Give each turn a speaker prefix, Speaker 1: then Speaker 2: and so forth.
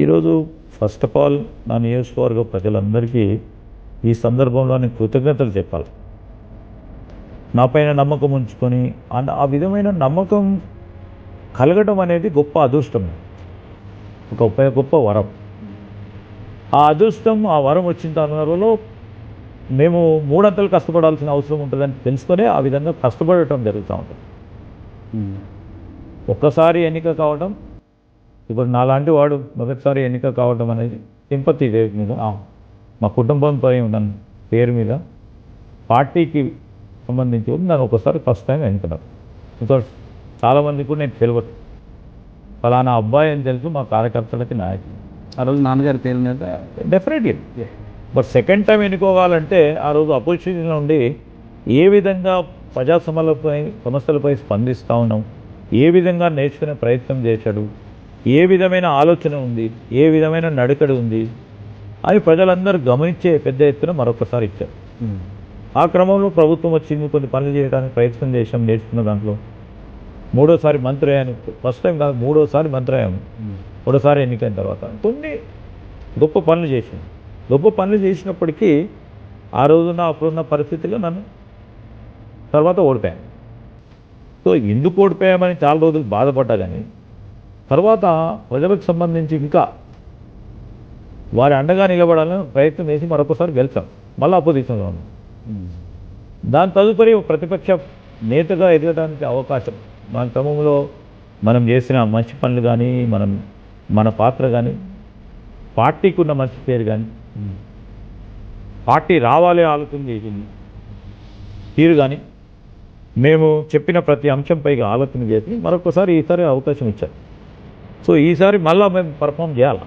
Speaker 1: ఈరోజు first of all నా నియోజకవర్గ ప్రజలందరికీ ఈ సందర్భంలో నేను కృతజ్ఞతలు చెప్పాలి. నా పైన నమ్మకం ఉంచుకొని ఆ- ఆ విధమైన నమ్మకం కలగడం అనేది గొప్ప అదృష్టం. ఒక గొప్ప గొప్ప వరం. ఆ అదృష్టం ఆ వరం వచ్చిన తరుణంలో మేము మూడంతలు కష్టపడాల్సిన అవసరం ఉంటుందని తెలుసుకొని ఆ విధంగా కష్టపడటం జరుగుతూ ఉంటుంది. ఒక్కసారి ఎన్నిక కావడం ఇప్పుడు నాలాంటి వాడు మొదటిసారి ఎన్నిక కావడం అనేది సింపతి దేవి మీద మా కుటుంబం పై ఉన్న పేరు మీద పార్టీకి సంబంధించి కూడా నన్ను ఒకసారి ఫస్ట్ టైం ఎన్నుకున్నారు. బికాస్ చాలామంది కూడా నేను తెలియదు. ఫలానా అబ్బాయి అని తెలుసు మా కార్యకర్తలకి నాయకుడు
Speaker 2: ఆ రోజు నాన్నగారి పేరు
Speaker 1: డెఫినెట్లీ బట్ సెకండ్ టైం ఎన్నుకోవాలంటే ఆ రోజు అపోజిషన్ నుండి ఏ విధంగా ప్రజా సమస్యలపై సమస్యలపై స్పందిస్తూ ఉన్నాం ఏ విధంగా నేర్చుకునే ప్రయత్నం చేశాడు ఏ విధమైన ఆలోచన ఉంది? ఏ విధమైన నడకడు ఉంది? అని ప్రజలందరూ గమనించే పెద్ద ఎత్తున మరొకసారి ఇచ్చారు. ఆ క్రమంలో ప్రభుత్వం వచ్చింది కొన్ని పనులు చేయడానికి ప్రయత్నం చేశాం నేర్చుకున్న దాంట్లో. మూడోసారి మంత్రి అయ్యాను ఫస్ట్ టైం కాదు మూడోసారి మంత్రి అయ్యాము మూడోసారి ఎన్నికైన తర్వాత కొన్ని గొప్ప పనులు చేసింది గొప్ప పనులు చేసినప్పటికీ ఆ రోజున అప్పుడున్న పరిస్థితిలో నన్ను తర్వాత ఓడిపోయాను సో ఎందుకు ఓడిపోయామని చాలా రోజులు బాధపడ్డా కానీ తర్వాత ప్రజలకు సంబంధించి ఇంకా వారి అండగా నిలబడాలని ప్రయత్నం చేసి మరొకసారి గెలిచాం. మళ్ళీ అపోజిషన్లో ఉన్నాం. దాని తదుపరి ప్రతిపక్ష నేతగా ఎదగడానికి అవకాశం. దాని క్రమంలో మనం చేసిన మంచి పనులు కానీ మనం మన పాత్ర కానీ పార్టీకి ఉన్న మంచి పేరు కానీ పార్టీ రావాలి ఆలోచన చేసింది తీరు కానీ మేము చెప్పిన ప్రతి అంశంపై ఆలోచన చేసి మరొకసారి ఈసారి అవకాశం ఇచ్చారు. సో ఈసారి మళ్ళీ మేము పర్ఫామ్ చేయాలి?